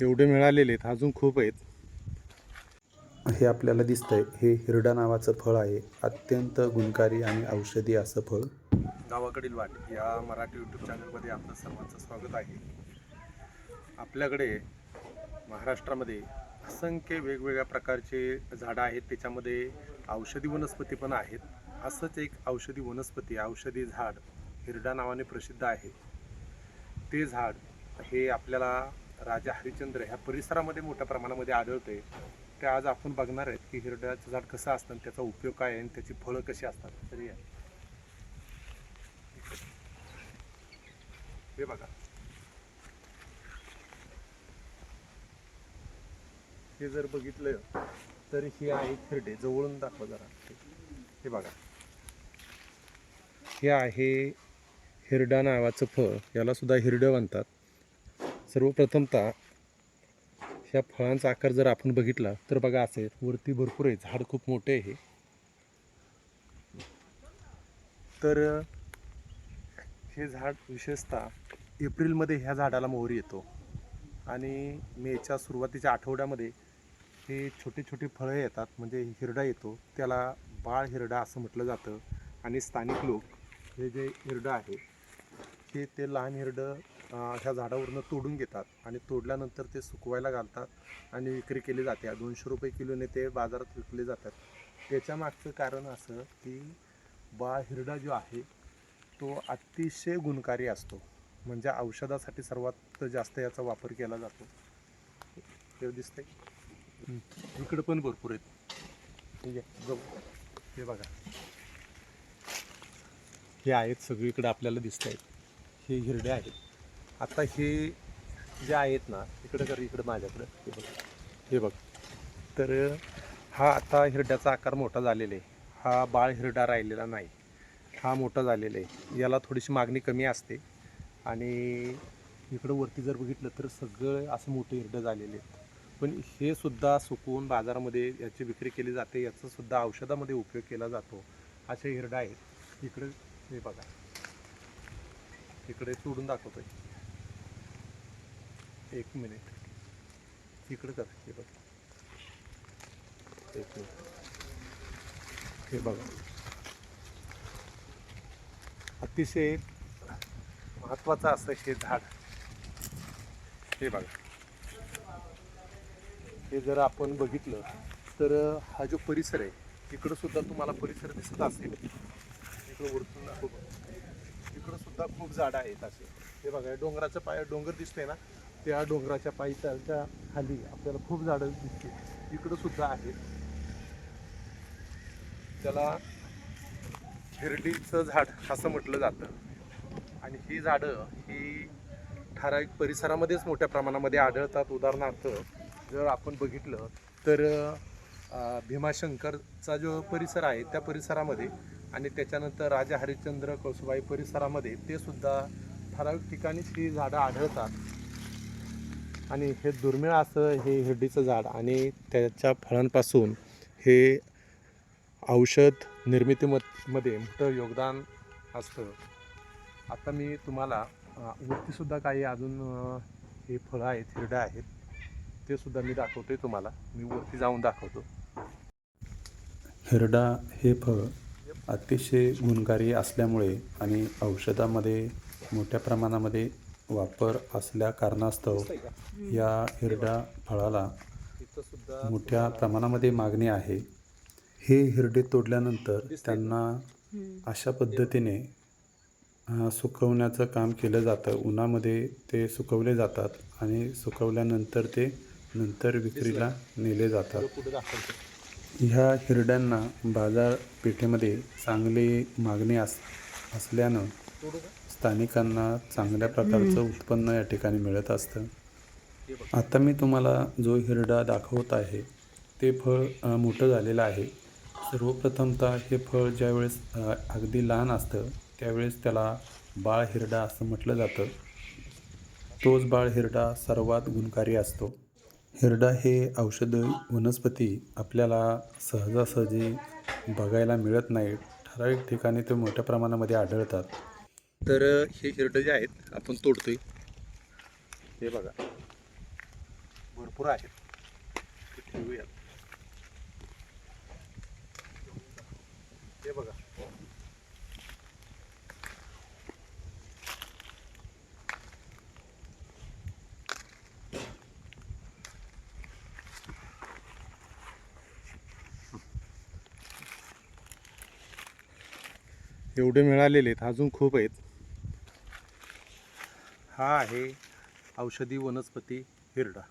एवढे मिळालेले आहेत अजून खूप आहेत. हे आपल्याला दिसतंय हे हिरडा नावाचं फळ आहे. अत्यंत गुणकारी आणि औषधी असं फळ. गावाकडील वाट या मराठी यूट्यूब चॅनलमध्ये आपलं सर्वांचं स्वागत आहे. आपल्याकडे महाराष्ट्रामध्ये असंख्य वेगवेगळ्या प्रकारचे झाडं आहेत त्याच्यामध्ये औषधी वनस्पती पण आहेत. असंच एक औषधी वनस्पती औषधी झाड हिरडा नावाने प्रसिद्ध आहे. ते झाड हे आपल्याला राजा हरिचंद्र ह्या परिसरामध्ये मोठ्या प्रमाणामध्ये आढळते ते आज आपण बघणार आहेत की हिरड्याचं झाड कसं असतं आणि त्याचा उपयोग काय आहे आणि त्याची फळं कशी असतात. तरी या. हे बघा. हे जर बघितलं तर हे आहे हिरडे. जवळून दाखवा जरा. हे बघा. हे आहे हिरडा नावाचं फळ. याला सुद्धा हिरडं म्हणतात. सर्वप्रथमतः ह्या फळांचा आकार जर आपण बघितला तर बघा असे वरती भरपूर आहे. झाड खूप मोठे आहे. तर हे झाड विशेषतः एप्रिलमध्ये ह्या झाडाला मोहरी येतो. आणि मेच्या सुरुवातीच्या आठवड्यामध्ये हे छोटे छोटे फळं येतात म्हणजे हिरडा येतो. त्याला बाळ हिरडा असं म्हटलं जातं. आणि स्थानिक लोक हे जे हिरडं आहे हे ते लहान हिरडं ह्या झाडावरनं तोडून घेतात आणि तोडल्यानंतर ते सुकवायला घालतात आणि विक्री केली जाते. दोनशे रुपये किलोने ते बाजारात विकले जातात. त्याच्या मागचं कारण असं की बाळ हिरडा जो आहे तो अतिशय गुणकारी असतो. म्हणजे औषधासाठी सर्वात जास्त याचा वापर केला जातो. हे दिसतंय. इकडं पण भरपूर आहेत. ठीक आहे जाऊ हे बघा. हे आहेत सगळीकडे आपल्याला दिसत आहेत हे हिरडे आहेत. आता हे जे आहेत ना इकडं कर इकडं माझ्याकडं हे बघ. हे बघ. तर हा आता हिरड्याचा आकार मोठा झालेला आहे. हा बाळ हिरडा राहिलेला नाही. हा मोठा झालेला आहे. याला थोडीशी मागणी कमी असते. आणि इकडं वरती जर बघितलं तर सगळं असं मोठे हिरडं झालेले आहेत. पण हे सुद्धा सुकवून बाजारामध्ये याची विक्री केली जाते. याचा सुद्धा औषधामध्ये उपयोग केला जातो. असे हिरडं आहेत. इकडे हे बघा. इकडे तोडून दाखवतोय. एक मिनिट. इकडं कर हे बघ. एक मिनिट. हे बघा. अतिशय महत्वाचं असं हे झाड. हे बघा. हे जर आपण बघितलं तर हा जो परिसर आहे इकडं सुद्धा तुम्हाला परिसर दिसत असेल. इकडं वरतून दाखव बघ. इकडं सुद्धा खूप झाडं आहेत असे. हे बघा डोंगराचं पाय डोंगर दिसतंय ना? त्या डोंगराच्या पायथ्याच्या खाली आपल्याला खूप झाडं दिसते इकडं सुद्धा आहेत त्याला हिरडीचं झाड असं म्हटलं जातं. आणि ही झाडं ही ठराविक परिसरामध्येच मोठ्या प्रमाणामध्ये आढळतात. उदाहरणार्थ जर आपण बघितलं तर भीमाशंकरचा जो परिसर आहे त्या परिसरामध्ये आणि त्याच्यानंतर राजा हरिश्चंद्र कळसुबाई परिसरामध्ये ते सुद्धा ठराविक ठिकाणीच ही झाडं आढळतात. आणि हे दुर्मिळ असं हे हिरडीचं झाड आणि त्याच्या फळांपासून हे औषध निर्मितीमध्ये मोठं योगदान असतं. आता मी तुम्हाला वरतीसुद्धा काही अजून हे फळं आहेत हिरडं आहेत ते सुद्धा मी आहे तुम्हाला. मी वरती जाऊन दाखवतो. हिरडा हे फळ अतिशय गुणकारी असल्यामुळे आणि औषधामध्ये मोठ्या प्रमाणामध्ये वापर असल्या कारणास्तव या हिरडा फळाला मोठ्या प्रमाणामध्ये मागणी आहे. हे हिरडे तोडल्यानंतर त्यांना अशा पद्धतीने सुकवण्याचं काम केलं जातं. उन्हामध्ये ते सुकवले जातात आणि सुकवल्यानंतर ते नंतर विक्रीला नेले जातात. ह्या हिरड्यांना बाजारपेठेमध्ये चांगली मागणी अस असल्यानं स्थानिकांना चांगल्या प्रकारचं उत्पन्न या ठिकाणी मिळत असतं. आता मी तुम्हाला जो हिरडा दाखवत आहे ते फळ मोठं झालेलं आहे. सर्वप्रथमतः हे फळ ज्यावेळेस अगदी लहान असतं त्यावेळेस त्याला बाळ हिरडा असं म्हटलं जातं. तोच बाळ हिरडा सर्वात गुणकारी असतो. हिरडा हे औषध वनस्पती आपल्याला सहजासहजी बघायला मिळत नाही ठराविक ठिकाणी ते मोठ्या प्रमाणामध्ये आढळतात. तर हे हिरडं जे आहेत आपण तोडतोय. हे बघा. भरपूर आहेत. ते ठेवूयात. हे बघा. एवढे मिळालेले आहेत अजून खूप आहेत. हा आहे औषधी वनस्पती हिरडा.